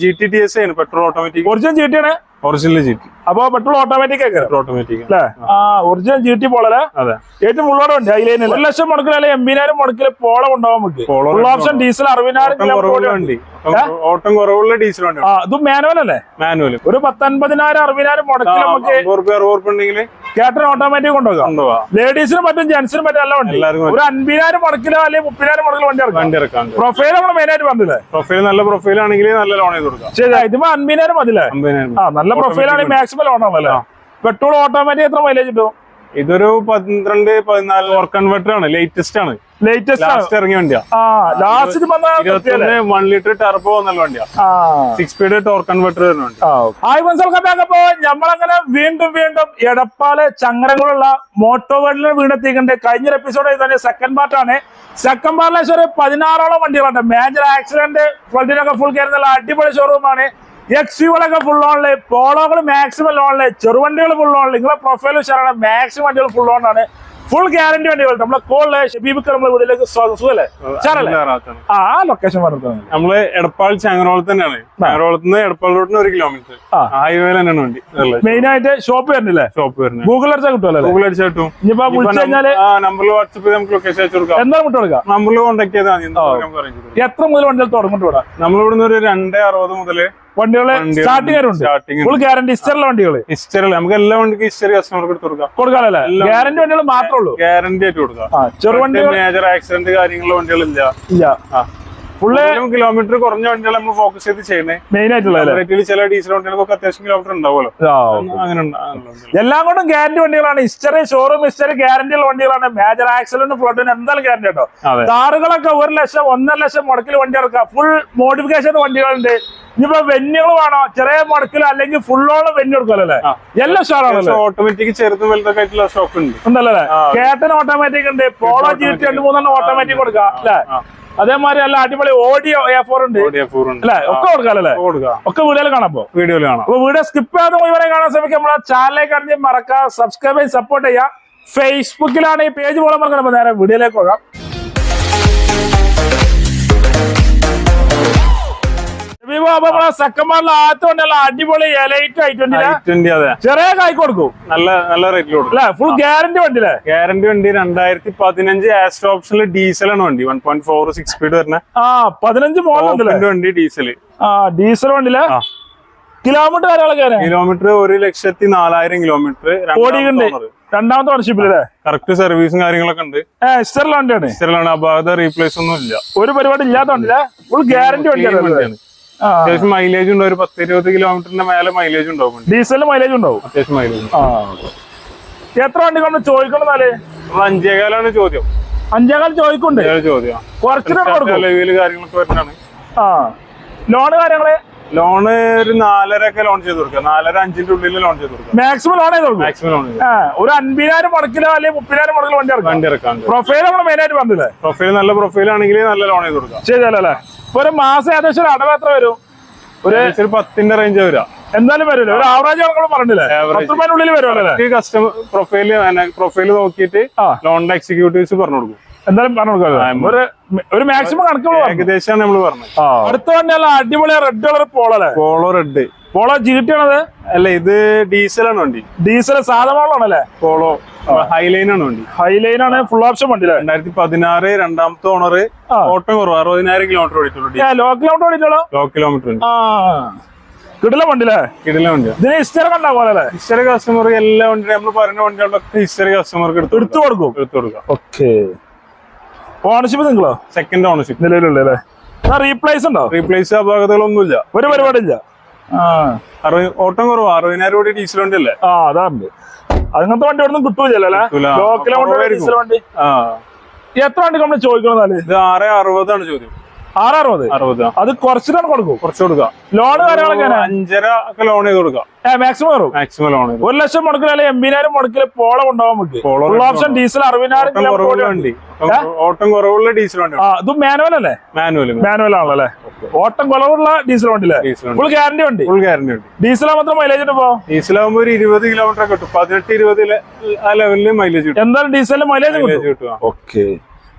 G T T S ആണ്. Petrol automatic original G T ആണ്. Original G T അപ്പൊ petrol automatic automatic അല്ലേ? ആ ഒറിജിനൽ ജി ടി പോളല്ലേ അതെ. ഏറ്റവും ഫുള്ളോടെ ഉണ്ട് ഹൈലൈൻ ഒരു ലക്ഷം മുടക്കിൽ അല്ലെങ്കിൽ എൺപതിനായിരം മുടക്കിൽ പോളം ഉണ്ടാവും നമുക്ക് പോളം ഫുൾ ഓപ്ഷൻ ഡീസൽ അറുപതിനായിരം ഓട്ടം കുറവുള്ള ഡീസൽ വണ്ടി. ആ ഇത് മാനുവൽ അല്ലേ? മാനുവൽ ഒരു പത്തൊൻപതിനായിരം അറുപതിനായിരം മുടക്കിൽ നമുക്ക് കേട്ടൻ ഓട്ടോമാറ്റിക് കൊണ്ടുപോകാം. ലേഡീസിനും പറ്റും ജെന്റ്സിനും പറ്റും എല്ലാം ഉണ്ട് ഒരു അൻപതിനായിരം മുടക്കിലോ അല്ലെങ്കിൽ മുപ്പതിനായിരം മുടക്കിലോ വണ്ടി ഇറക്കാം. വണ്ടി ഇറക്കാം പ്രൊഫൈൽ നമ്മൾ മെയിൻ ആയിട്ട് പറഞ്ഞില്ലേ? പ്രൊഫൈൽ നല്ല പ്രൊഫൈൽ ആണെങ്കിൽ നല്ല ലോൺ ചെയ്ത് കൊടുക്കാം. ശരി ഇതിപ്പോ അൻപതിനായിരം മതില്ലേ ആ നല്ല പ്രൊഫൈൽ പ്രൊഫൈലാണ് മാക്സിമം ലോൺ ആണല്ലേ. പെട്രോൾ ഓട്ടോമാറ്റിക് എത്ര മൈലേജ് കിട്ടും? ഇതൊരു പന്ത്രണ്ട് പതിനാല് വർക്ക് കൺവെർട്ടർ ആണ് ലേറ്റസ്റ്റ് ആണ്. ലേറ്റസ്റ്റ് ഇറങ്ങിയ വണ്ടിയാ. ലാസ്റ്റ് വൺ ലിറ്റർ ടർബോ വന്നുള്ള വണ്ടിയാ. സിക്സ് സ്പീഡ് ടോർക്ക് കൺവെർട്ടർ വരുന്ന വണ്ടി ഹായ് മനസ്സിലാക്കാൻ ബാക്കപ്പോ നമ്മളങ്ങനെ വീണ്ടും വീണ്ടും എടപ്പാൽ ചങ്ങരങ്ങളുള്ള മോട്ടോ വേൾഡിൽ വീണെത്തിക്കണ്ട് കഴിഞ്ഞ എപ്പിസോഡ് തന്നെ സെക്കൻഡ് പാർട്ടാണ് സെക്കൻഡ് പാർട്ടിലെ ഒരു പതിനാറോളം വണ്ടികളുണ്ട്. മേജർ ആക്സിഡന്റ് ഫ്ലഡിനൊക്കെ ഫുൾ കയറുന്ന അടിപൊളി ഷോറൂമാണ് എക്സ്യുകളൊക്കെ ഫുൾ ഓണിൽ പോളോകൾ മാക്സിമം ലോണിൽ ചെറുവണ്ടികൾ ഫുൾ ഓണിൽ നിങ്ങളെ പ്രൊഫൈൽ ഉഷാറാണ് മാക്സിമം വണ്ടികൾ ഫുൾ ഓണാണ് ഫുൾ ഗ്യാരണ്ടി വണ്ടികൾ. നമ്മളെ കോൾ ഷബീബിക്ക് നമ്മളെ വീട്ടിലേക്ക് സ്വാഗതം. സുഖല്ലേ? നല്ല ആ ലൊക്കേഷൻ പറഞ്ഞു നമ്മൾ എടപ്പാൾ ചാങ്ങരോളത്ത് തന്നെയാണ്. ചാങ്ങരോളത്ത് നിന്ന് എടപ്പാൾ റോഡിന് ഒരു കിലോമീറ്റർ. ഹൈവേ തന്നെയാണ് വണ്ടി. മെയിൻ ആയിട്ട് ഷോപ്പ് വരുന്നില്ലേ ഷോപ്പ് വരുന്നത് ഗൂഗിൾ അടിച്ചാൽ കിട്ടുമല്ലോ ഗൂഗിൾ അടിച്ചിട്ടും ഇനിയിപ്പോ വിളിച്ചു കഴിഞ്ഞാൽ നമ്പറിൽ വാട്സപ്പ് നമുക്ക് ലൊക്കേഷൻ അയച്ചു കൊടുക്കാം. എന്താ വിട്ടു കൊടുക്കാം. നമ്പറിൽ കോൺടാക്ട് ചെയ്താൽ മതി. എത്ര മുതൽ വണ്ടികൾ തുടങ്ങിട്ട് വിടാം നമ്മളിവിടുന്ന് ഒരു രണ്ട് അറുപത് മുതൽ വണ്ടികൾ വണ്ടികൾ സ്റ്റാർട്ടിംഗ് ഉണ്ട് ഫുൾ ഗ്യാരണ്ടി ഹിസ്റ്ററിലെ വണ്ടികൾ. ഹിസ്റ്ററി നമുക്ക് എല്ലാ വണ്ടിക്കും ഹിസ്റ്ററി കസ്റ്റമർക്ക് എടുത്ത് കൊടുക്കാം. കൊടുക്കാനല്ലേ? ഗ്യാരണ്ടി വണ്ടികൾ മാത്രമേ ഉള്ളൂ. ഗ്യാരണ്ടി ആയിട്ട് കൊടുക്കാം. മേജർ ആക്സിഡന്റ് കാര്യങ്ങളുള്ള വണ്ടികളില്ല. ഇല്ല. ഫുള്ള് കിലോമീറ്റർ കുറഞ്ഞ വണ്ടികൾ നമ്മൾ ഫോക്കസ് ചെയ്ത് ചെയ്യണേ മെയിൻ ആയിട്ടുള്ള ചില ഡീസൽ വണ്ടികൾക്കൊക്കെ അത്യാവശ്യം കിലോമീറ്റർ ഉണ്ടാവുമല്ലോ. അങ്ങനെ. എല്ലാം കൊണ്ടും ഗ്യാരണ്ടി വണ്ടികളാണ്. ഹിസ്റ്ററി ഷോറൂം ഹിസ്റ്ററി ഗ്യാരണ്ടി ഉള്ള വണ്ടികളാണ്. മേജർ ആക്സിഡന്റ് ഫ്ലോട്ടിന് എന്തായാലും ഗ്യാരണ്ടി കേട്ടോ കാറുകളൊക്കെ ഒരു ലക്ഷം ഒന്നര ലക്ഷം മുടക്കിൽ വണ്ടി ഇറക്കാം ഫുൾ മോഡിഫിക്കേഷൻ വണ്ടികളുണ്ട്. ഇനിയിപ്പോ വെന്നുകൾ വേണോ? ചെറിയ മുടക്കിൽ അല്ലെങ്കിൽ ഫുള്ളോളം വെന്നു കൊടുക്കല്ലേ എല്ലാ ഷാറാണല്ലോ ഓട്ടോമാറ്റിക് ചെറുതും വലുതൊക്കെ ആയിട്ടുള്ള ഉണ്ട്. ഉണ്ടല്ലേ. കേട്ടൻ ഓട്ടോമാറ്റിക് ഉണ്ട്. പോളോ ജി ടി രണ്ട് മൂന്നെണ്ണം ഓട്ടോമാറ്റിക് കൊടുക്കാം അല്ലേ. അതേമാതിരി നല്ല അടിപൊളി ഓഡിയോ എ ഫോർ ഉണ്ട്. അല്ലെ? അല്ലേ ഒക്കെ കൊടുക്കാല്ലേ ഒക്കെ വീഡിയോയിൽ കാണാം അപ്പൊ വീഡിയോയിൽ കാണാം. അപ്പൊ വീഡിയോ സ്കിപ്പ് ചെയ്യാതെ ഇവരെ കാണാൻ ശ്രമിക്കാം. നമ്മളെ ചാനലിലേക്ക് അറിഞ്ഞ് മറക്കാം സബ്സ്ക്രൈബ് ചെയ്ത് സപ്പോർട്ട് ചെയ്യാം ഫേസ്ബുക്കിലാണ് ഈ പേജ് പോലെ മറക്കണം നേരെ വീഡിയോയിലേക്ക് പോകാം. വിവോ അപ്പൊ സെക്കൻഡ് ആദ്യത്തെ അടിപൊളി എലൈറ്റ് ഐ ട്വന്റി അതെ. ചെറിയ കായ് കൊടുക്കും. നല്ല നല്ല റേറ്റിൽ കൊടുക്കും. അല്ലെ? ഫുൾ ഗ്യാരണ്ടി വണ്ടി അല്ലേ ഗ്യാരണ്ടി വണ്ടി രണ്ടായിരത്തി പതിനഞ്ച് ആസ്ട്രോ ഓപ്ഷനിൽ ആണ് വണ്ടി. One point four six speed വരുന്ന ആ പതിനഞ്ച് ഓപ്പന്റെ വണ്ടി ഡീസൽ ആ ഡീസൽ വണ്ടിയിലെ. കിലോമീറ്റർ ധാരാളം കിലോമീറ്റർ ഒരു ലക്ഷത്തി നാലായിരം കിലോമീറ്റർ രണ്ടാമത്തെ ഓണർഷിപ്പില്ലേ കറക്റ്റ് സർവീസും കാര്യങ്ങളൊക്കെ ഉണ്ട്. ഏ ഇസ്റ്ററിലെ വണ്ടിയാണ്. ഇസ്റ്ററിലാണ് അപാകത റീപ്ലേസ് ഒന്നും ഇല്ല. ഒരു പരിപാടി ഇല്ലാത്ത വണ്ടിയില്ലേ? ഫുൾ ഗ്യാരണ്ടി വണ്ടിയാണ്. അത്യാവശ്യം മൈലേജ് ഉണ്ട്. ഒരു പത്ത് ഇരുപത് കിലോമീറ്ററിന്റെ മേലെ മൈലേജ് ഉണ്ടാവും ഡീസൽ ഡീസലിന് മൈലേജ് ഉണ്ടാവും? അത്യാവശ്യം മൈലേജ് ആ എത്ര വണ്ടി കൊണ്ട് ചോദിക്കണം എന്നാൽ? അപ്പൊ അഞ്ചേകാലാണ് ചോദ്യം. അഞ്ചേകാൽ ചോദിക്കുന്നുണ്ട്. ചോദ്യം. ലെവൽ കാര്യങ്ങളൊക്കെ വരുന്നതാണ്. ആ. ലോണ് കാര്യങ്ങൾ? ലോണ് ഒരു നാലര ഒക്കെ ലോൺ ചെയ്ത് കൊടുക്കുക നാലര അഞ്ചിന്റെ ഉള്ളിൽ ലോൺ ചെയ്ത് കൊടുക്കുക മാക്സിമം ലോൺ ചെയ്ത് കൊടുക്കും മാക്സിമം ലോൺ ഒരു അൻപതിനായിരം മുടക്കിലോ അല്ലെങ്കിൽ മുപ്പതിനായിരം മുടക്കിലോ വണ്ടി ഇറക്കാം. വണ്ടി ഇറക്കാം. പ്രൊഫൈൽ നമ്മൾ മെയിൻ ആയിട്ട് പറഞ്ഞില്ലേ? പ്രൊഫൈൽ നല്ല പ്രൊഫൈൽ ആണെങ്കിൽ നല്ല ലോൺ ചെയ്ത് കൊടുക്കാം. ശരിയല്ലേ ഇപ്പൊ ഒരു മാസം ഏകദേശം ഒരു അടവ് എത്ര വരും? ഒരു പത്തിന്റെ റേഞ്ച് വരാം എന്തായാലും വരില്ല? ഒരു ആവറേജ് നമ്മൾ പറഞ്ഞില്ലേ. പത്ത് ഉള്ളിൽ വരുമല്ലേ കസ്റ്റമർ പ്രൊഫൈൽ പ്രൊഫൈൽ നോക്കിയിട്ട്. ലോണിന്റെ എക്സിക്യൂട്ടീവ്സ് പറഞ്ഞു കൊടുക്കും. എന്തായാലും പറഞ്ഞു കൊടുക്കാം ഒരു ഒരു മാക്സിമം കണക്കുകൾ ഏകദേശം നമ്മൾ പറഞ്ഞത്. അടുത്ത വണ്ടിയല്ല അടിപൊളി red colour പോളല്ലേ Polo red Polo G T ആണത്? അല്ല ഇത് ഡീസലാണ് വണ്ടി. ഡീസൽ സാധാ പോളോ ഹൈലൈൻ ആണ് വണ്ടി. ഹൈലൈൻ ആണ് ഫുൾ ഓപ്ഷൻ വണ്ടി അല്ലേ? രണ്ടായിരത്തി പതിനാറ് രണ്ടാമത്തെ ഓണർ. ഓട്ടം കുറവ് അറുപതിനായിരം കിലോമീറ്റർ ഓടിയിട്ടുള്ളൂ ലോ കിലോമീറ്റർ ഓടിച്ചോളോ ലോ കിലോമീറ്റർ കിടില വണ്ടില്ലേ കിടില വണ്ടി ഇതിന് ഹിസ്റ്ററി കണ്ടാ പോലെ ഹിസ്റ്ററി കസ്റ്റമർ എല്ലാ വണ്ടിയും നമ്മൾ പറയുന്ന വണ്ടികളിലൊക്കെ ഹിസ്റ്ററി കസ്റ്റമർക്ക് എടുത്ത് എടുത്തു കൊടുക്കും. എടുത്തു കൊടുക്കാം. ഓക്കെ ഓണർഷിപ്പ് നിങ്ങളോ? സെക്കൻഡ് ഓണർഷിപ്പ് നിലവിലുള്ള അല്ലേ? റീപ്ലേസ് ഉണ്ടോ? റീപ്ലേസ് അപാകതകളൊന്നുമില്ല ഒരു പരിപാടി ഇല്ല ആ അറുപത് ഓട്ടം കുറവ്. അറുപതിനായിരം കോടി ഡീസൽ വണ്ടി അല്ലേ ആ അതാണ് അങ്ങനത്തെ വണ്ടി ഒന്നും കിട്ടൂല അല്ലേ? കിട്ടൂല. ലോ കിലോമീറ്റർ കുറവായിരിക്കും. ഡീസൽ വണ്ടി. എത്ര വണ്ടി നമ്മൾ ചോദിക്കണമെന്നാൽ ഇത് ആറ് അറുപതാണ് ചോദ്യം. ആററുപത് അറുപത്. അത് കുറച്ചിട്ടാണ് കൊടുക്കും. കുറച്ച് കൊടുക്കാം ലോൺ കാര്യങ്ങളൊക്കെ അഞ്ചര ഒക്കെ ലോൺ ചെയ്ത് കൊടുക്കാം മാക്സിമം കയറും മാക്സിമം ലോൺ ഒരു ലക്ഷം മുടക്കിൽ അല്ലെങ്കിൽ എൺപതിനായിരം മുടക്കിൽ പോളം ഉണ്ടാവാൻ നമുക്ക് ഫുൾ ഓപ്ഷൻ ഡീസൽ അറുപതിനായിരം ഓട്ടം കുറവുള്ള വണ്ടി. ഓട്ടം- ഓട്ടം കുറവുള്ള ഡീസൽ വണ്ടി. ആ ഇത് മാനുവൽ അല്ലേ? മാനുവൽ മാനുവൽ ആണല്ലേ ഓട്ടം കുറവുള്ള ഡീസൽ വണ്ടി അല്ലേ? ഫുൾ ഗ്യാരണ്ടി വണ്ടി. ഫുൾ ഗ്യാരണ്ടി വണ്ടി. ഡീസൽ മാത്രം മൈലേജ് ഉണ്ടോ ഡീസൽ ആകുമ്പോൾ ഒരു ഇരുപത് കിലോമീറ്റർ കിട്ടും. പതിനെട്ട് ഇരുപത് ആ ലെവലിൽ മൈലേജ് കിട്ടും. എന്തായാലും ഡീസലിന് മൈലേജ് കിട്ടും. ഓക്കെ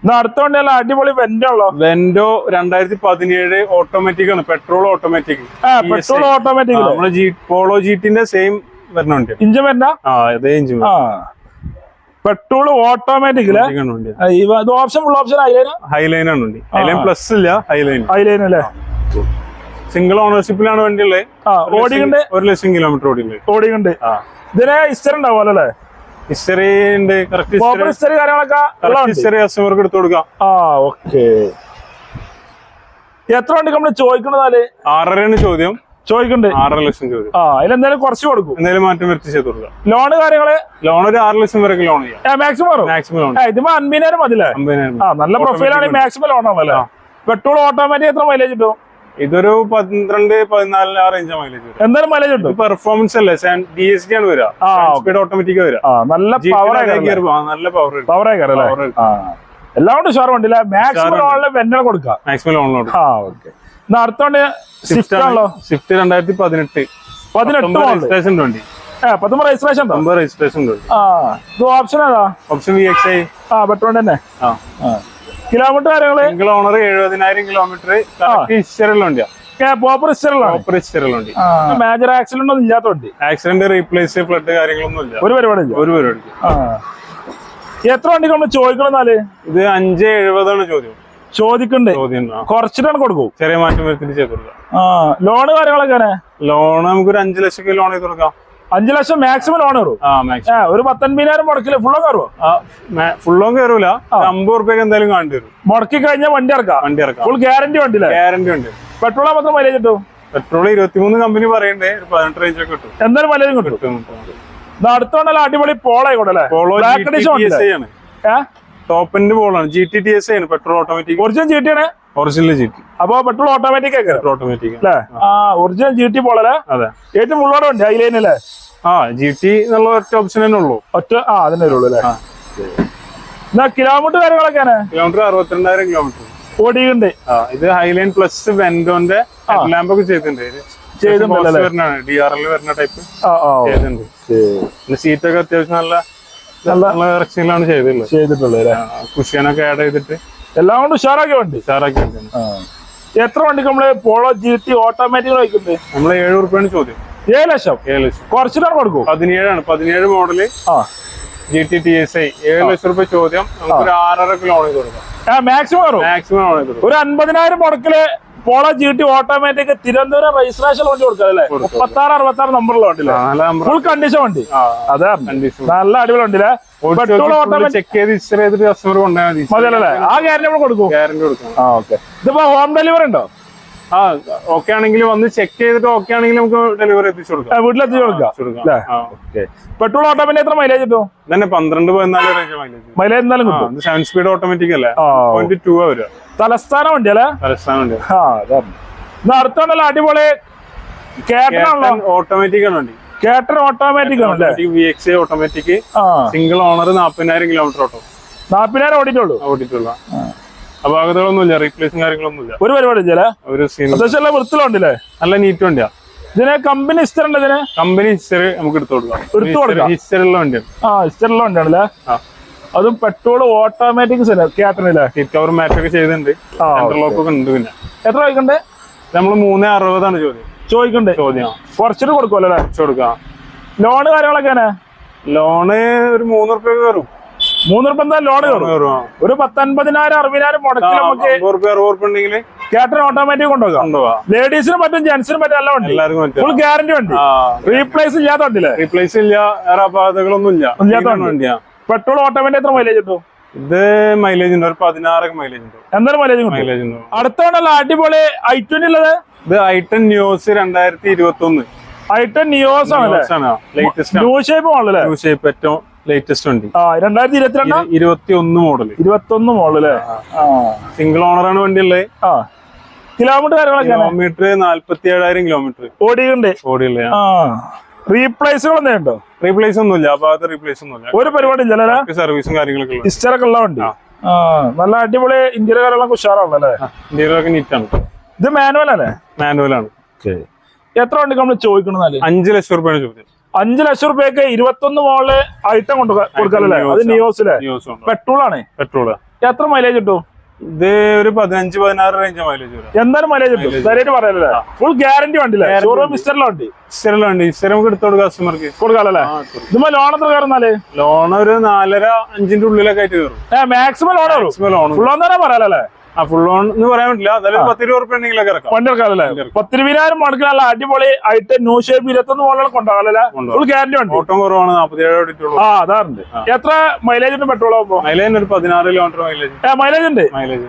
ഇത് അടുത്ത വണ്ടിയല്ല അടിപൊളി വെന്റോളോ വെന്റോ രണ്ടായിരത്തി പതിനേഴ് ഓട്ടോമാറ്റിക് ആണ്. പെട്രോൾ ഓട്ടോമാറ്റിക് പെട്രോൾ ഓട്ടോമാറ്റിക് നമ്മൾ ജി പോളോ ജീറ്റിന്റെ സെയിം വരണുണ്ട് ഇഞ്ചൻ വരണ്ട ആ അതേ ഇഞ്ചിൻ പെട്രോൾ ഓട്ടോമാറ്റിക്കിൽ വണ്ടി ഇത് ഓപ്ഷൻ ഫുൾ ഓപ്ഷൻ അയിലേന ഹൈലൈൻ ആണ് വണ്ടി. ഹൈലൈൻ പ്ലസ് ഇല്ല ഹൈലൈൻ അയിലേന അല്ലേ? സിംഗിൾ ഓണർഷിപ്പിലാണ് വണ്ടി ഉള്ളത് ഒരു ലക്ഷം കിലോമീറ്റർ ഓടിയുണ്ട് ഇതിനെ ഇതിന് ഇസ്റ്റർ ഉണ്ടാവുമല്ലോ അല്ലേ? ഹിസ്റ്ററി ഉണ്ട് കറക്റ്റ് കാര്യങ്ങളൊക്കെ ഉള്ളതുണ്ട്. ഹിസ്റ്ററി കസ്റ്റമർക്ക് എടുത്തു കൊടുക്കാം. ആ ഓക്കെ. എത്ര വണ്ടി നമ്മൾ ചോദിക്കണതാൽ ആറരയാണ് ചോദ്യം. ചോദിക്കണ്ടേ. ആറര ലക്ഷം ചോദ്യം. ആ അതിലെന്തായാലും കുറച്ച് കൊടുക്കും. എന്തെങ്കിലും മാറ്റം വരുത്തി ചെയ്ത് കൊടുക്കാം. ലോണ് കാര്യങ്ങൾ? ലോൺ ഒരു ആറ് ലക്ഷം വരെ ലോൺ ചെയ്യാം. മാക്സിമം മാക്സിമം ലോൺ ഇതിപ്പോ അൻപതിനായിരം മതില്ലേ അമ്പതിനായിരം ആ നല്ല പ്രൊഫൈലാണ് മാക്സിമം ലോൺ ആണല്ലേ പെട്രോൾ ഓട്ടോമാറ്റിക് എത്ര മൈലേജ് കിട്ടും? ഇതൊരു പന്ത്രണ്ട് പതിനാലിന് ആ റേഞ്ച് മൈലേജ് വരും എന്തായാലും മൈലേജ് ഉണ്ട്. പെർഫോമൻസ് അല്ലേ? ഡി എസ് ഡി ആണ് വരിക. സ്പീഡ് ഓട്ടോമാറ്റിക് വരിക. ആ നല്ല പവർ നല്ല പവർ പവർ ആയിക്കാരല്ലേ? Power ആ. എല്ലാം കൊണ്ട് ഷുവർ വണ്ടില്ല മാക്സിമം ലോണിൽ വെന്നെ കൊടുക്കാം മാക്സിമം ലോൺ ലോഡ് ആ ഓക്കെ എന്നാ അടുത്ത സ്വിഫ്റ്റ് ആണല്ലോ? സ്വിഫ്റ്റ് രണ്ടായിരത്തി പതിനെട്ട് പതിനെട്ട് രജിസ്ട്രേഷൻ വണ്ടി. പത്തൊമ്പത് രജിസ്ട്രേഷൻ രജിസ്ട്രേഷൻ വണ്ടി. ആ ഇത് ഓപ്ഷൻ ഏതാ? ഓപ്ഷൻ വി എക്സ് ഐ ആ പെട്രോൾ തന്നെ. ആ. കിലോമീറ്റർ കാര്യങ്ങൾ? സിംഗിൾ ഓണർ എഴുപതിനായിരം കിലോമീറ്റർ ഹിസ്റ്ററിയുള്ള വണ്ടിയാ പ്രോപ്പർ ഹിസ്റ്ററിലാണ് പ്രോപ്പർ ഉണ്ട്. വണ്ടി മേജർ ആക്സിഡന്റ് ഒന്നും ഇല്ലാത്തണ്ടി ആക്സിഡന്റ് റീപ്ലേസ് ഫ്ലഡ് കാര്യങ്ങളൊന്നും ഇല്ല. ഒരു പരിപാടി ഒരു പരിപാടി എത്ര വണ്ടി നമ്മൾ ചോദിക്കണമെന്നാൽ ഇത് അഞ്ച് എഴുപതാണ് ചോദ്യം. ചോദിക്കണ്ടേ. കുറച്ചിട്ടാണ് കൊടുക്കും. ചെറിയ മാറ്റം വരുത്തി ചെയ്ത് കൊടുക്കാം. ആ ലോണ് കാര്യങ്ങളൊക്കെ ലോൺ നമുക്ക് ഒരു അഞ്ചു ലക്ഷം ലോൺ ചെയ്ത് കൊടുക്കാം. അഞ്ചു ലക്ഷം മാക്സിമം ലോൺ കയറും ഒരു പത്തൊൻപതിനായിരം മുടക്കില്ല ഫുള്ളോ കയറുമോ ഫുള്ളോ കയറൂല അമ്പത് റുപ്യക്ക് എന്തായാലും കാണേണ്ടി വരും മുടക്കി കഴിഞ്ഞാൽ വണ്ടി ഇറക്കാം? വണ്ടി ഇറക്കാം. ഫുൾ ഗ്യാരണ്ടി വണ്ടി. ഗ്യാരണ്ടി ഉണ്ട് പെട്രോൾ മാത്രം മൈലേജ് കിട്ടും? പെട്രോൾ ഇരുപത്തിമൂന്ന് കമ്പനി പറയണ്ടേ പതിനെട്ട് റേഞ്ച് ഒക്കെ കിട്ടും. എന്തായാലും മൈലേജ് കിട്ടും? അടുത്തോണ്ടല്ലോ അടിപൊളി പോളായിക്കോട്ടെ കൂടെ പോളോ ടോപ്പിന്റെ പോളാണ് ജി ടി ടി എസ് ആണ്. Petrol automatic original G T ആണ്. ഒറിജിനൽ ജി ടി അപ്പൊ പെട്രോൾ ഓട്ടോമാറ്റിക് ആക്കുക ഓട്ടോമാറ്റിക് അല്ലേ ആ ഒറിജിനൽ ജി ടി പോലെ അതെ. ഏറ്റവും ഫുള്ളോടെ ഉണ്ട് ഹൈലൈൻ അല്ലേ ആ ജി ടി എന്നുള്ള ഒറ്റ ഓപ്ഷൻ തന്നെ ഉള്ളൂ. ഒറ്റ ആ അതന്നെ ഉള്ളൂ അല്ലേ. എന്നാ കിലോമീറ്റർ കാര്യങ്ങളൊക്കെയാണ്? കിലോമീറ്റർ അറുപത്തിരണ്ടായിരം കിലോമീറ്റർ ഓടിയുണ്ട് ആ ഇത് ഹൈലൈൻ പ്ലസ് വെന്റോന്റെ ലാമ്പ് ഒക്കെ ചെയ്തിട്ടുണ്ട്? ഡി ആർ എൽ വരുന്ന ടൈപ്പ് ചെയ്തിട്ടുണ്ട്. പിന്നെ സീറ്റൊക്കെ അത്യാവശ്യം നല്ല നല്ല ഇറച്ചിയിലാണ് ചെയ്തിട്ടുള്ളത്. ചെയ്തിട്ടുള്ളത് കുഷ്യനൊക്കെ ആഡ് ചെയ്തിട്ട്. എല്ലാം കൊണ്ട് ഉഷാറാക്കിയ വണ്ടി. ഉഷാറാക്കി വണ്ടി. എത്ര വണ്ടി നമ്മൾ പോളോ ജി ടി ഓട്ടോമാറ്റിക് വയ്ക്കുന്നത് നമ്മൾ ഏഴ് റുപ്യാണ് ചോദ്യം. ഏഴ് ലക്ഷം? ഏഴ് ലക്ഷം. കുറച്ചിട്ടാണ് കൊടുക്കും. പതിനേഴാണ്. പതിനേഴ് മോഡൽ ആ. G T T S I ഏഴ് ലക്ഷം റുപ്യ ചോദ്യം. നമുക്ക് ഒരു ആറര കിലോ ചെയ്ത് കൊടുക്കാം. മാക്സിമം മാക്സിമം ലോൺ ചെയ്ത് ഒരു അൻപതിനായിരം മുടക്കിൽ Polo G T automatic Thiruvananthapuram registration വണ്ടി കൊടുക്കാം അല്ലേ? മുപ്പത്തി ആറ് അറുപത്തി ആറ് നമ്പറുള്ള വണ്ടിയില്ലേ. ഫുൾ കണ്ടീഷൻ വണ്ടി. അതെ നല്ല അടിപൊളി വണ്ടിയില്ലേ? പെട്രോൾ ഓട്ടോമാറ്റിക് ചെക്ക് ചെയ്ത് ഇസ്റ്റർ ചെയ്തിട്ട് കസ്റ്റമർ കൊണ്ടുപോയാൽ മതി. മതിയല്ലേ? ആ ഗ്യാരണ്ടി നമ്മൾ കൊടുക്കും. ഗ്യാരണ്ടി ആ ഓക്കെ ഇതിപ്പോ ഹോം ഡെലിവറി ഉണ്ടോ? ആ ഓക്കെ ആണെങ്കിൽ വന്ന് ചെക്ക് ചെയ്തിട്ട് ഓക്കെ ആണെങ്കിൽ നമുക്ക് ഡെലിവറി എത്തിച്ചു കൊടുക്കാം. വീട്ടിലെത്തിച്ചു കൊടുക്കാം. പെട്രോൾ ഓട്ടോമാറ്റിക് എത്ര മൈലേജ് കിട്ടും? ഇതന്നെ പന്ത്രണ്ട് പതിനാല് മൈലേജ് മൈലേജ് എന്തായാലും സെവൻ സ്പീഡ് ഓട്ടോമാറ്റിക് അല്ലേ? പോയിന്റ് ടു വരിക. തലസ്ഥാന വണ്ടി അല്ലേ തലസ്ഥാനം ഉണ്ട് ആ അതാണ് ഇത് അടുത്തോണ്ടല്ലോ അടിപൊളി കേട്ടനാണല്ലോ ഓട്ടോമാറ്റിക് ആണ് വണ്ടി. കേട്ടൻ ഓട്ടോമാറ്റിക് ആണല്ലേ V X automatic single owner നാപ്പതിനായിരം kilometre auto. നാപ്പതിനായിരം ഓടിയിട്ടുള്ളൂ? ഓടിയിട്ടുള്ള. അപാകതകളൊന്നും ഇല്ല റീപ്ലേസും കാര്യങ്ങളൊന്നുമില്ല. ഒരു പരിപാടി ഇല്ലേ ഒരു സീൻ വൃത്തിലുണ്ടല്ലേ നല്ല നീറ്റ് വണ്ടിയാ. ഇതിന് കമ്പനി ഹിസ്റ്റർ ഉണ്ട് ഇതിന്? കമ്പനി ഹിസ്റ്ററി നമുക്ക് എടുത്തു കൊടുക്കാം. എടുത്ത് കൊടുക്കാം. ഹിസ്റ്ററി ഉള്ള വണ്ടിയാണ്. ആ ഉള്ള വണ്ടിയാണല്ലേ? ആ. അതും പെട്രോൾ ഓട്ടോമാറ്റിക് കേട്ടനല്ലേ സീറ്റ് കവർ മാറ്റ് ഒക്കെ ചെയ്തിട്ടുണ്ട്. ലോക്ക് ഒക്കെ ഉണ്ട് പിന്നെ. എത്ര ചോദിക്കണ്ടേ? നമ്മൾ മൂന്ന് അറുപതാണ് ചോദ്യം. ചോദിക്കണ്ടേ? ചോദ്യം. കുറച്ചിട്ട് കൊടുക്കുമല്ലോ അല്ലേ? വെച്ച് കൊടുക്കാം. ലോണ് കാര്യങ്ങളൊക്കെ ലോണ് ഒരു മൂന്ന് റുപ്യ കയറും മൂന്ന് റുപ്യ എന്താ ലോൺ കയറും. ഒരു പത്തൊൻപതിനായിരം അറുപതിനായിരം മുടക്കി നമുക്ക് ഉണ്ടെങ്കിൽ കേട്ടൻ ഓട്ടോമാറ്റിക് കൊണ്ടുപോകാം. ലേഡീസിന് പറ്റും ജെന്റ്സിനും പറ്റും എല്ലാം ഉണ്ട്. എല്ലാവർക്കും ഫുൾ ഗ്യാരണ്ടി വണ്ടി. റീപ്ലേസ് ഇല്ലാത്ത വണ്ടിയില്ലേ? റീപ്ലേസ് ഇല്ല വേറെ അപാകതകളൊന്നും ഇല്ല. ഇല്ലാത്ത വണ്ടിയാണ് വണ്ടിയാ. പെട്രോൾ ഓട്ടോമാറ്റിക് എത്ര മൈലേജ് കിട്ടും ഇത് മൈലേജ് ഉണ്ട്. ഒരു പതിനാറ് മൈലേജ് ഉണ്ട് എന്തായാലും മൈലേജ് മൈലേജ് ഉണ്ട് അടുത്തോണ്ടല്ലോ അടിപൊളി ഐ ട്വന്റി ഉള്ളത്. ഇത് ഐ ടെൻ ന്യൂസ് രണ്ടായിരത്തി ഇരുപത്തി ഒന്ന് ഐ ടെൻ ന്യൂസ് ആണ്. ലേറ്റസ്റ്റ് ന്യൂ ഷേപ്പ് ആണല്ലേ ന്യൂ ഷേപ്പ് ഏറ്റവും ലേറ്റസ്റ്റ് വണ്ടി. ആ രണ്ടായിരത്തി ഇരുപത്തിരണ്ട് ഇരുപത്തി ഒന്ന് മോഡൽ ഇരുപത്തി ഒന്ന് സിംഗിൾ ഓണറാണ് വണ്ടി ഉള്ളത് കിലോമീറ്റർ കിലോമീറ്റർ നാല്പത്തി ഏഴായിരം കിലോമീറ്റർ ഓടിയുണ്ട് ഓടിയുള്ള എന്തെങ്കിലും ഉണ്ടോ? റീപ്ലേസ് ഒന്നും ഇല്ല ആ ഭാഗത്ത് റീപ്ലേസ് ഒന്നും ഇല്ല ഒരു പരിപാടി ഇല്ലല്ലേ സർവീസും കാര്യങ്ങളൊക്കെ ഇസ്റ്ററൊക്കെ ഹിസ്റ്ററൊക്കെ ഉള്ള വണ്ടി? നല്ല അടിപൊളി ഇന്ത്യയിലെ കാര്യങ്ങളൊക്കെ ഉഷാറാണല്ലേ ഇന്ത്യയിലൊക്കെ നീറ്റാണ് ഇത് മാനുവൽ അല്ലേ? മാനുവൽ ആണ്. എത്ര വണ്ടി നമ്മൾ ചോദിക്കണമെന്നാൽ അഞ്ച് ലക്ഷം രൂപയാണ് ചോദിച്ചത് അഞ്ചു ലക്ഷം റുപ്യക്ക് ഇരുപത്തൊന്ന് മോളിൽ ഐറ്റം കൊണ്ട് കൊടുക്കാനല്ലേ അത് നിയോസിലെ ന്യൂസ് പെട്രോൾ ആണ്. പെട്രോൾ എത്ര മൈലേജ് കിട്ടും? ഇത് ഒരു പതിനഞ്ച് പതിനാറ് റേഞ്ച് മൈലേജ് വരും. എന്തായാലും മൈലേജ് കിട്ടും? പറയാനല്ലേ ഫുൾ ഗ്യാരണ്ടി വണ്ടിയില്ലേ? ഷോറൂം വണ്ടി? സ്ഥിരം വണ്ടി. സ്ഥിരം നമുക്ക് എടുത്തോളൂ കസ്റ്റമർക്ക് കൊടുക്കാല്ലേ ഇതുമ്പോ ലോൺ എത്ര കയറുന്നാൽ ലോൺ ഒരു നാലര അഞ്ചിന്റെ ഉള്ളിലൊക്കെ ആയിട്ട് കയറും. Maximum loan maximum loan full ആ ഫുൾ ഓൺ എന്ന് പറയാൻ പറ്റില്ല. അതായത് പത്ത് രൂപ റുപ്യ ഉണ്ടെങ്കിലൊക്കെ ഇറക്കാം. വണ്ടി ഇറക്കാമല്ലേ പത്തിരുപതിനായിരം മുടക്കി അടിപൊളി ആയിട്ട് ന്യൂ ഷേപ്പ് ഇരുപത്തൊന്ന് കൊണ്ടാകാമല്ലേ കൊണ്ടുപോകാം. ഫുൾ ഗ്യാരണ്ടി ഉണ്ട്. ഓട്ടം കുറവാണ് നാപ്പത്തിയേഴ് ആ അതാറുണ്ട്. എത്ര മൈലേജിന്റെ പെട്രോൾ ആകുമ്പോ മൈലേജ് ഒരു പതിനാറ് കിലോമീറ്റർ മൈലേജ് മൈലേജ് ഉണ്ട്? മൈലേജ്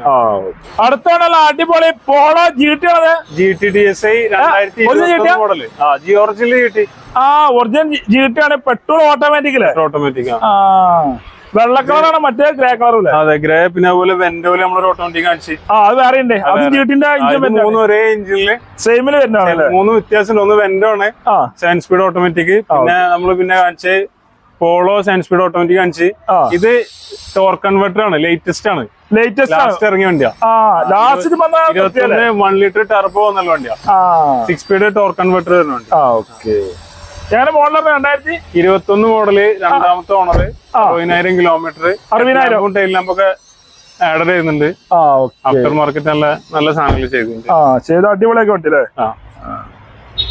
അടുത്താണല്ല അടിപൊളി പോളോ ജി ടി ആണ് G T D S I രണ്ടായിരത്തി ആ? ജി ഒറിജിനൽ ജി ടി ആ ഒറിജിനൽ ജി ടി ആണ്. പെട്രോൾ ഓട്ടോമാറ്റിക് ഓട്ടോമാറ്റിക് ആ. വെള്ള കളറാണ് മറ്റേ ഗ്രേ കളറും അതെ ഗ്രേ പിന്നെ അതുപോലെ വെന്റോൽ നമ്മൾ ഓട്ടോമാറ്റിക് കാണിച്ചു. ആ അത് വേറെ ഉണ്ട്. അത് മൂന്ന് ഒരേ എഞ്ചിനിൽ സെയിമിൽ മൂന്ന് വ്യത്യാസമുണ്ട് ഒന്ന് വെന്റോ ആണ് സെവൻ സ്പീഡ് ഓട്ടോമാറ്റിക് പിന്നെ നമ്മൾ പിന്നെ കാണിച്ച് പോളോ സെവൻ സ്പീഡ് ഓട്ടോമാറ്റിക് കാണിച്ച്. ഇത് ടോർ കൺവെർട്ടർ ആണ് ലേറ്റസ്റ്റ് ആണ്. ലേറ്റസ്റ്റ് ഇറങ്ങിയ വണ്ടിയാണ് വൺ ലിറ്റർ ടർബോ എന്നുള്ള വണ്ടിയാണ് സിക്സ് സ്പീഡ് ടോർ കൺവെർട്ടർ വരുന്ന വണ്ടി ഓക്കെ ഞാൻ മോഡൽ രണ്ടായിരത്തി ഇരുപത്തി ഒന്ന് മോഡൽ രണ്ടാമത്തെ ഓണർ അറുപതിനായിരം കിലോമീറ്റർ അറുപതിനായിരം. ടൈൽ നമുക്ക് ആഡ് ചെയ്യുന്നുണ്ട് ആഫ്റ്റർ മാർക്കറ്റ് നല്ല നല്ല സാധനങ്ങൾ ചെയ്തിട്ടുണ്ട്. ആ ചെയ്ത അടിപൊളിയൊക്കെ വണ്ടില്ലേ ആ.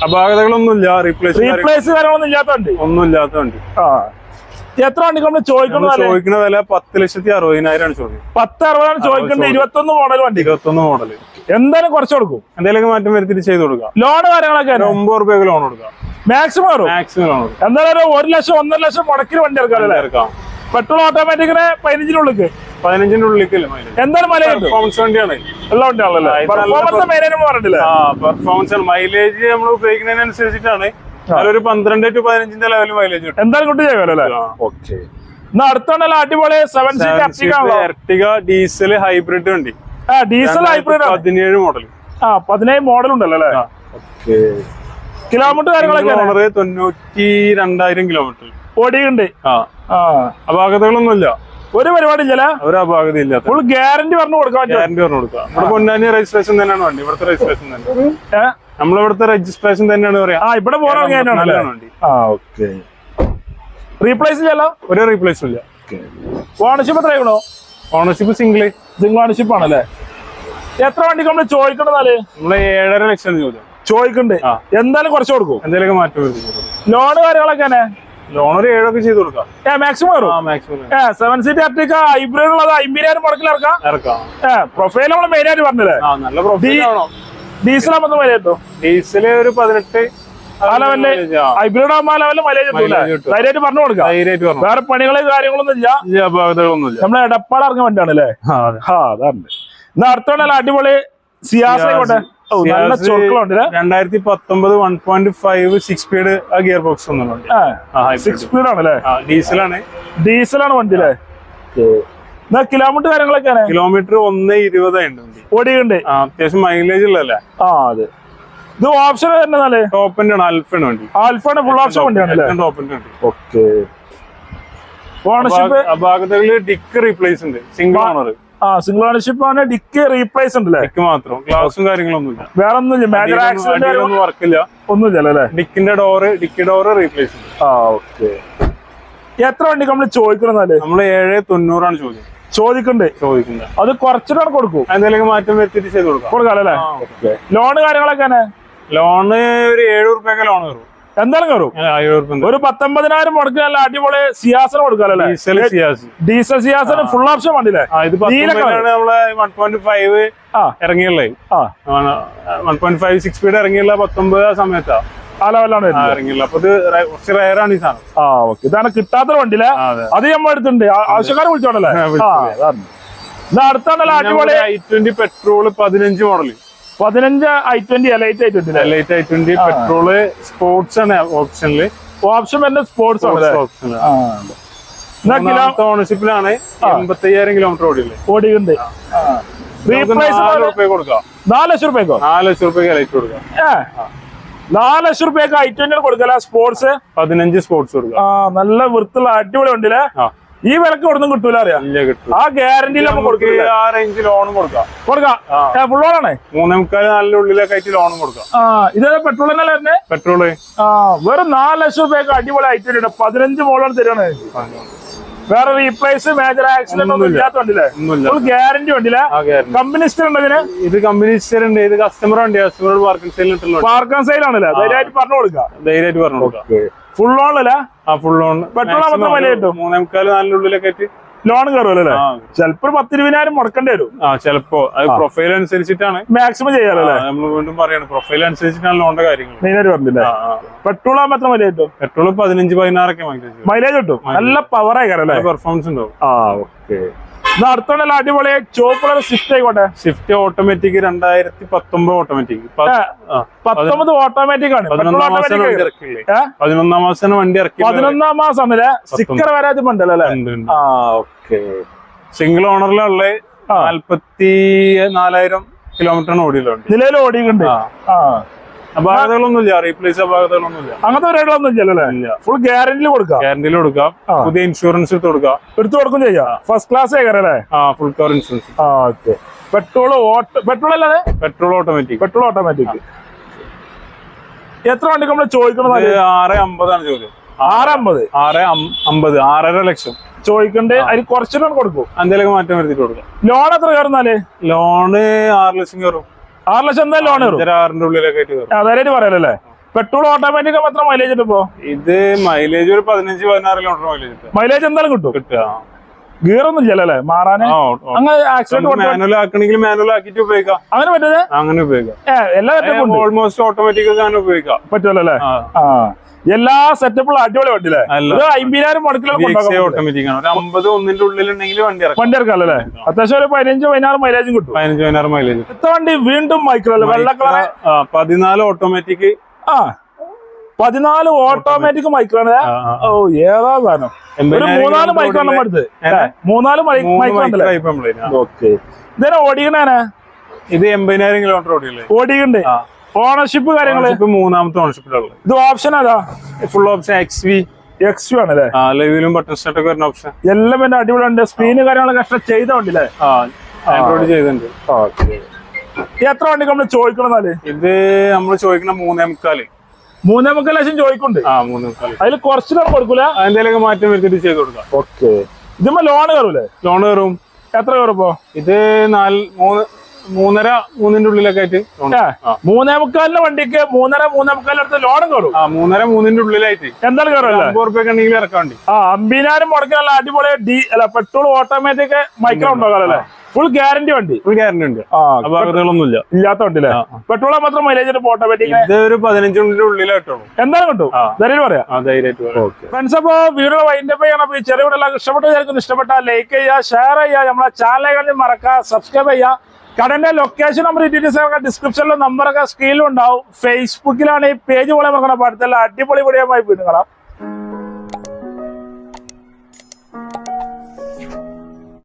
അപാകതകളൊന്നുമില്ല റീപ്ലേസ് റീപ്ലേസ് കാര്യങ്ങളൊന്നും ഇല്ലാത്ത വണ്ടി ഒന്നും ഇല്ലാത്ത വണ്ടി ആ. എത്ര വണ്ടി നമ്മൾ ചോദിക്കുന്നത് ചോദിക്കുന്ന വില പത്ത് ലക്ഷത്തി അറുപതിനായിരം ചോദ്യം പത്ത് അറുപതാണ് ചോദിക്കുന്നത് ഇരുപത്തൊന്ന് മോഡൽ വണ്ടി. ഇരുപത്തൊന്ന് മോഡൽ എന്തായാലും കുറച്ച് കൊടുക്കും. എന്തെങ്കിലും മാറ്റം വരുത്തിട്ട് ചെയ്ത് കൊടുക്കാം. ലോൺ കാര്യങ്ങളൊക്കെ ഒമ്പത് റുപ്യക്ക് ലോൺ കൊടുക്കാം. മാക്സിമം ആറും മാക്സിമം എന്തായാലും ഒരു ലക്ഷം ഒന്നര ലക്ഷം മുടക്കിന് വണ്ടി ഇറക്കാം പെട്രോൾ ഓട്ടോമാറ്റിക്കിന് പതിനഞ്ചിനുള്ളിൽ പതിനഞ്ചിന്റെ എന്തായാലും മല പെർഫോമൻസ് വണ്ടിയാണ്. എല്ലാ വണ്ടിയാണല്ലേ? പെർഫോമൻസ് മെയിനും പറഞ്ഞിട്ടില്ലേ? ആ പെർഫോമൻസ് ആണ്. മൈലേജ് നമ്മൾ ഉപയോഗിക്കുന്നതിനനുസരിച്ചിട്ടാണ് ഒരു പന്ത്രണ്ട് ടു പതിനഞ്ചിന്റെ ലെവൽ മൈലേജ് കിട്ടും. എന്തായാലും ചെയ്യാമല്ലോ ആ. ഓക്കെ. എന്നാ അടുത്തുണ്ടല്ലോ അടിപൊളി seven seat Ertiga diesel hybrid വണ്ടി. ഡീസൽ ഹൈബ്രിഡ് പതിനേഴ് മോഡൽ ആ പതിനേഴ് മോഡൽ ഉണ്ടല്ലോ അല്ലേ? കിലോമീറ്റർ കാര്യങ്ങളൊക്കെ തൊണ്ണൂറ്റി രണ്ടായിരം കിലോമീറ്റർ ഓടിയുണ്ട് അപാകതകളൊന്നുമില്ല. ഒരു പരിപാടി ഇല്ല ഒരു അപാകത ഇല്ല ഫുൾ ഗ്യാരണ്ടി പറഞ്ഞു കൊടുക്കാൻ പറ്റും ഗ്യാരണ്ടി പറഞ്ഞു കൊടുക്കാം. ഇവിടെ പൊന്നാനി രജിസ്ട്രേഷൻ തന്നെയാണ് വണ്ടി. ഇവിടുത്തെ രജിസ്ട്രേഷൻ തന്നെ? നമ്മളിവിടുത്തെ രജിസ്ട്രേഷൻ തന്നെയാണ് പറയാ. ആ ഇവിടെ പോകാൻ ആണല്ലേ നല്ലതാണ് വണ്ടി. ആ ഓക്കെ. റീപ്ലേസ് ചെയ്യല്ലോ ഒരു റീപ്ലേസും ഇല്ല. ഓണർഷിപ്പ് എത്ര ആയിക്കണോ? ഓണർഷിപ്പ് സിംഗിൾ സിംഗിൾ ഓണർഷിപ്പ് ആണല്ലേ? എത്ര വണ്ടി നമ്മൾ ചോദിക്കണമെന്നാൽ നമ്മൾ ഏഴര ലക്ഷം ചോദ്യം ചോദിക്കണ്ട്. എന്തായാലും കുറച്ച് കൊടുക്കും. എന്തെങ്കിലും മാറ്റം ലോൺ കാര്യങ്ങളൊക്കെ തന്നെ ലോൺ ഒരു ഏഴൊക്കെ ചെയ്ത് കൊടുക്കാം. ഏ മാക്സിമം വരും? ഏ സെവൻ സീറ്റ് അർട്ടിക്ക ഹൈബ്രിഡ് ഉള്ളത് അമ്പതിനായിരം മുടക്കിൽ ഇറക്കാം. ഇറക്കാം. ഏ പ്രൊഫൈൽ നമ്മൾ മെയിൻ ആയിട്ട് പറഞ്ഞില്ലേ? നല്ല പ്രൊഫൈൽ ആണോ? ഡീസൽ ആകുമ്പോൾ മൈലേജ് കിട്ടും? ഒരു പതിനെട്ട് ആ ലെവലിൽ ഹൈബ്രിഡ് ആകുമ്പോൾ ആ. ലെവലിൽ മൈലേജ് കിട്ടൂല Mileage ധൈര്യമായിട്ട് പറഞ്ഞു കൊടുക്കാം. വേറെ പണികളും കാര്യങ്ങളൊന്നും ഇല്ല. നമ്മളെ എടപ്പാട് ഇറങ്ങിയ വണ്ടിയാണ് അല്ലേ ആ, അതാണ്. അടുത്തോണ്ടല്ല അടിപൊളി സിയാസ് ആയിക്കോട്ടെ. നല്ല സിയാസ് ചൊറുക്കളുണ്ട് രണ്ടായിരത്തി പത്തൊമ്പത് one point five six speed ആ ഗിയർ ബോക്സ് ഒന്നുണ്ട്. സിക്സ് സ്പീഡ് ആണല്ലേ ഡീസലാണ് ഡീസലാണ് വണ്ടി അല്ലേ? കിലോമീറ്റർ കാര്യങ്ങളൊക്കെ കിലോമീറ്റർ ഒന്ന് ഇരുപതായിട്ടുണ്ട് ഉണ്ട്. ഓടിയുണ്ട് അത്യാവശ്യം മൈലേജ് ഉള്ളല്ലേ ആ അതെ. ഇത് ഓപ്ഷൻ വരുന്നതല്ലേ ടോപ്പിന്റെ ആണ് അൽഫാണ് വണ്ടി. ആൽഫാണ് ഫുൾ ഓപ്ഷൻ വണ്ടിയാണ് അല്ലേ ടോപ്പിന്റെ ഉണ്ട്. ഓക്കെ ഓണർഷിപ്പ് ഡിക്ക് റീപ്ലേസ് ഉണ്ട്. സിംഗിൾ ഓണർ ആ സിംഗിൾ ഓണർഷിപ്പ് ആണ്. ഡിക്ക് റീപ്ലേസ് ഉണ്ട് അല്ലേ ഡിക്ക് മാത്രം. ഗ്ലാസും കാര്യങ്ങളൊന്നുമില്ല. വേറെ ഒന്നുമില്ല മേജർ ആക്സിഡന്റ് ഒന്നും വർക്കില്ല. ഒന്നുമില്ല അല്ലേ? ഡിക്കിന്റെ ഡോറ് ഡിക്കി ഡോറ് റീപ്ലേസ് ആ ഓക്കെ എത്ര വണ്ടി നമ്മൾ ചോദിക്കണമെന്നല്ലേ നമ്മൾ ഏഴ് തൊണ്ണൂറാണ് ചോദ്യം ചോദിക്കണ്ടേ. ചോദിക്കുന്നത്. അത് കുറച്ചിട്ടാണ് കൊടുക്കും. എന്തെങ്കിലും മാറ്റം വരുത്തിട്ട് ചെയ്ത് കൊടുക്കാം. കൊടുക്കാം അല്ലേ? ലോണ് കാര്യങ്ങളൊക്കെ ലോണ് ഒരു ഏഴ് റുപ്യൊക്കെ ലോൺ കയറും എന്തായാലും കയറും ഒരു പത്തൊമ്പതിനായിരം മുടക്കി നല്ല അടിപൊളി സിയാസന കൊടുക്കാല്ലേ ഡീസൽ സിയാസ്. ഡീസൽ സിയാസന ഫുൾ ഓപ്ഷൻ വണ്ടിയില്ലേ? One point five ഇറങ്ങിയല്ലേ one point five six speed ഇറങ്ങിയുള്ള. പത്തൊമ്പത് സമയത്താ. അപ്പൊ ഇത് റ- കുറച്ച് റയറാണ് ഈ സാധനം. ആ ഓക്കെ ഇതാണ് കിട്ടാത്ത വണ്ടിയില്ലേ? ആ, അതെ. നമ്മൾ എടുത്തിട്ടുണ്ട് ആ- ആവശ്യക്കാരെ വിളിച്ചോണ്ടല്ലേ. അടുത്താണല്ലോ അടിപൊളി ഐ ട്വന്റി പെട്രോൾ പതിനഞ്ച് മോഡൽ പതിനഞ്ച് I twenty light I twenty light I twenty petrol sports ആണ് ഓപ്ഷനിൽ ഓപ്ഷൻ വരുന്ന സ്പോർട്സ്? ഓപ്ഷൻ ഓണർഷിപ്പിലാണ് എൺപത്തി അയ്യായിരം കിലോമീറ്റർ ഓടിയുള്ളത് ഓടിയുണ്ട് നാല് കൊടുക്കാം. നാല് ലക്ഷം റുപ്യക്കോ നാല് ലക്ഷം റുപ്യ ലൈറ്റ് കൊടുക്കാം. ഏ. നാല് ലക്ഷം റുപ്യക്ക് ഐ ട്വന്റി കൊടുക്കല? സ്പോർട്സ് പതിനഞ്ച് സ്പോർട്സ് കൊടുക്കാം. നല്ല വൃത്തിയുള്ള അടിപൊളി ഉണ്ടല്ലേ ഈ വിലക്ക് ഒന്നും കിട്ടൂല അറിയാം? ആ ഗ്യാരണ്ടി നമുക്ക് ആ റേഞ്ച് ലോണും കൊടുക്കാം. കൊടുക്കാം. ഫുൾ ലോൺ മൂന്നേ മുക്കാൽ നാലിന്റെ ഉള്ളിലൊക്കെ ആയിട്ട് ലോണും കൊടുക്കാം. ആ ഇതേ പെട്രോൾ തന്നെ തന്നെ പെട്രോൾ ആ വെറും നാല് ലക്ഷം രൂപയൊക്കെ അടിപൊളി ആയിട്ട് പതിനഞ്ച് മോളാണ് തരുവാണ്. വേറെ റീപ്ലേസ് മേജർ ആക്സിഡന്റ് ഒന്നും ഇല്ലാത്ത വണ്ടിയില്ലേ? ഗ്യാരണ്ടി വണ്ടിയില്ല? കമ്പനി ഹിസ്റ്ററി ഉണ്ട് ഇതിന്? ഇത് കമ്പനി ഉണ്ട്. ഇത് കസ്റ്റമർ വണ്ടി കസ്റ്റമർ പാർക്കിംഗ് സെയിൽ ഇട്ടുള്ള പാർക്ക് ആൻഡ് സെയിൽ ആണല്ലേ? ധൈര്യമായിട്ട് പറഞ്ഞു കൊടുക്കാം. ധൈര്യമായിട്ട് പറഞ്ഞു കൊടുക്കാം. ഫുൾ ഓണല്ലേ ആ ഫുൾ ഓൺ പെട്രോൾ മാത്രം വില കിട്ടും. മൂന്നേ മുക്കാൽ നാലിനുള്ളിലൊക്കെ ആയിട്ട് ലോൺ കയറുമല്ലോ ചിലപ്പോ ഒരു പത്ത് മുടക്കേണ്ടി വരും. ആ ചിലപ്പോ അത് പ്രൊഫൈൽ അനുസരിച്ചിട്ടാണ്. മാക്സിമം ചെയ്യാറല്ലേ നമ്മൾ വീണ്ടും പറയാണ് പ്രൊഫൈൽ അനുസരിച്ചിട്ടാണ് ലോണിന്റെ കാര്യങ്ങൾ മെയിനായിട്ട് പറഞ്ഞില്ല? പെട്രോൾ ആകുമ്പോ എത്ര മൈലേജ് കിട്ടും? പെട്രോൾ പതിനഞ്ച് പതിനാറൊക്കെ മൈലേജ് മൈലേജ് കിട്ടും. നല്ല പവറായി അല്ലേ? പെർഫോമൻസ് ഉണ്ടാവും. ആ ഓക്കെ അടുത്തോണ്ടല്ല അടിപൊളി. ചുവപ്പ് കളർ സ്വിഫ്റ്റ് ആയിക്കോട്ടെ സ്വിഫ്റ്റ് ഓട്ടോമാറ്റിക് രണ്ടായിരത്തി പത്തൊമ്പത് ഓട്ടോമാറ്റിക് പത്തൊമ്പത് ഓട്ടോമാറ്റിക് ആണ്. പതിനൊന്നാം മാസം വണ്ടി ഇറക്കി പതിനൊന്നാം മാസം സ്റ്റിക്കർ വരാതെ ഉണ്ടല്ലോ അല്ലേ? ആ ഓക്കെ. സിംഗിൾ ഓണറിലുള്ള നാല്പത്തി നാലായിരം കിലോമീറ്ററാണ് ഓടിയിലുണ്ട് നിലയിൽ നിലവിൽ ഓടിയിട്ടുണ്ട്. ആ. ആ അപാകതകളൊന്നുമില്ല റീപ്ലേസ് അപാകതകളൊന്നുമില്ല അങ്ങനത്തെ ഇല്ലല്ലോ അല്ലേ? ഫുൾ ഗ്യാരണ്ടിയിൽ കൊടുക്കാം. ഗ്യാരണ്ടിയിൽ കൊടുക്കാം. പുതിയ ഇൻഷുറൻസ് എടുത്ത് കൊടുക്കാം. എടുത്തു കൊടുക്കും ചെയ്യാം. ഫസ്റ്റ് ക്ലാസ് ആ ഫുൾ കവർ ഇൻഷുറൻസ് ആ ഓക്കെ. പെട്രോൾ ഓട്ടോ പെട്രോൾ അല്ലാതെ പെട്രോൾ ഓട്ടോമാറ്റിക് പെട്രോൾ ഓട്ടോമാറ്റിക് എത്ര വണ്ടി നമ്മൾ ചോദിക്കണത് ആറ് അമ്പതാണ് ചോദ്യം. ആറ് അമ്പത്. ആറ് അം- അമ്പത് ആറര ലക്ഷം. ചോദിക്കണ്ട്? അതിന് ലോൺ കൊടുക്കും. എന്തെങ്കിലും മാറ്റം വരുത്തിട്ട് കൊടുക്കാം. ലോൺ എത്ര കയറുന്നാലേ? ലോണ് ആറ് ലക്ഷം കയറും. ആറ് ലക്ഷം എന്തായാലും ലോൺ കയറും ആറിന്റെ ഉള്ളിലൊക്കെ അതായത് പറയാലല്ലേ? പെട്രോൾ ഓട്ടോമാറ്റിക് മാത്രം എത്ര മൈലേജ് ഉണ്ട് ഇപ്പോ? ഇത് മൈലേജ് ഒരു പതിനഞ്ച് പതിനാറ് കിലോമീറ്റർ മൈലേജ് മൈലേജ് എന്തായാലും കിട്ടും. കിട്ടുക ഗിയർ ഒന്നും ഇല്ലല്ലേ മാറാന്? അങ്ങനെ ആക്സിഡന്റ് മാനുവൽ ആക്കണമെങ്കിൽ മാനുവൽ ആക്കിയിട്ട് ഉപയോഗിക്കാം. അങ്ങനെ പറ്റുന്നത് അങ്ങനെ ഉപയോഗിക്കാം. എല്ലാ ഓൾമോസ്റ്റ് ഓട്ടോമാറ്റിക് ഒക്കെ അങ്ങനെ ഉപയോഗിക്കാം. പറ്റുമല്ലോ അല്ലേ ആ. എല്ലാ സെറ്റപ്പുള്ള അടിപൊളി വണ്ടി അല്ലേ? ഒരു അമ്പതിനായിരം മണിക്കൂർ ഒന്നിന്റെ ഉള്ളിലുണ്ടെങ്കിൽ വണ്ടി ഇറക്കാം. വണ്ടി ഇറക്കാം അല്ലേ? അത്യാവശ്യം ഒരു പതിനഞ്ച് പതിനാറ് മൈലേജും കിട്ടും. പതിനഞ്ച് പതിനാറ് മൈലേജ് ഇത്ത വണ്ടി വീണ്ടും മൈക്രോ അല്ലേ? വെള്ള കളർ പതിനാല് ഓട്ടോമാറ്റിക് ആ പതിനാല് ഓട്ടോമാറ്റിക് മൈക്രോ ഓ ഏതാ സാധനം? ഒരു മൂന്നാൽ മൈക്രോ എടുത്ത് മൂന്നാൽ മൈക്രോ ഓക്കെ ഇതിനെ ഓടിക്കണേനെ ഇത് എൺപതിനായിരം കിലോമീറ്റർ ഓടിക്കണ്ടേ. ഓണർഷിപ്പ് കാര്യങ്ങൾ? ഇപ്പൊ മൂന്നാമത്തെ ഓണർഷിപ്പിലുള്ളത് ഇത് ഓപ്ഷൻ അതാ full option X V X U ആണല്ലേ? ലൈവിലും ബട്ടൺ സ്റ്റാർട്ട് ഒക്കെ വരുന്ന ഓപ്ഷൻ എല്ലാം പിന്നെ അടിപൊളിയുണ്ട്. സ്ക്രീന് കാര്യങ്ങളൊക്കെ എക്സ്ട്രാ ചെയ്തോണ്ടില്ലേ ആൻഡ്രോയിഡ് ചെയ്തിട്ടുണ്ട്. എത്ര വണ്ടി നമ്മൾ ചോദിക്കണമെന്നാൽ ഇത് നമ്മൾ ചോദിക്കണ മൂന്നേ മുക്കാൽ. മൂന്നേ മുക്കാൽ ലക്ഷം ചോദിക്കുന്നുണ്ട്. ആ മൂന്നേ അതിൽ കുറച്ചിലാണ് കൊടുക്കൂല. എന്തെങ്കിലും മാറ്റം വരുത്തിട്ട് ചെയ്ത് കൊടുക്കാം. ഓക്കെ ഇതുമ്പോ ലോൺ കയറൂലേ ലോൺ കയറും എത്ര കയറുമ്പോ ഇത് നാല് മൂന്ന് മൂന്നര മൂന്നിന്റെ ഉള്ളിലൊക്കെ ആയിട്ട്. മൂന്നേ മുക്കാലിന്റെ വണ്ടിക്ക് മൂന്നര മൂന്നേ മുക്കാലിന്റെ അടുത്ത് ലോണും കയറും മൂന്നര മൂന്നിന്റെ ഉള്ളിലായിട്ട്. എന്താണ് കയറുമല്ലേ അമ്പത് റുപ്യ ഉണ്ടെങ്കിൽ ഇറക്കാൻ വേണ്ടി. ആ അമ്പതിനായിരം മുടക്കാനുള്ള അടിപൊളി ഡി അല്ല പെട്രോൾ ഓട്ടോമാറ്റിക് മൈക്രോ ഉണ്ടാകാറല്ലേ ഫുൾ ഗ്യാരണ്ടി വണ്ടി. ഫുൾ ഗ്യാരണ്ടി ഉണ്ട്. ആ അപാകതകളൊന്നുമില്ല ഇല്ലാത്ത വണ്ടിയില്ലേ പെട്രോൾ മാത്രം മൈലേജ് ഓട്ടോമാറ്റിക് ഇത് ഒരു പതിനഞ്ചിന്റെ ഉള്ളിലായിട്ടുള്ളൂ എന്താണ് കിട്ടും. ധൈര്യം പറയാം. ഫ്രണ്ട്സ് അപ്പോ വീഡിയോ വൈൻഡ് അപ്പ് ചെയ്യണം. അപ്പൊ ഈ ചെറിയ ഇഷ്ടപ്പെട്ട ഇഷ്ടപ്പെട്ട ലൈക്ക് ചെയ്യുക ഷെയർ ചെയ്യുക. നമ്മളെ കഴിഞ്ഞ് മറക്കുക സബ്സ്ക്രൈബ് ചെയ്യുക. കടന്റെ ലൊക്കേഷൻ നമ്പർ ഡീറ്റെയിൽസ് ഡിസ്ക്രിപ്ഷനിലും നമ്പറൊക്കെ സ്ക്രീനിലും ഉണ്ടാവും. ഫേസ്ബുക്കിലാണ് ഈ പേജ് പോലെ നമുക്ക് അടുത്തുള്ള അടിപൊളി വീഡിയോ വീടുകളാണ്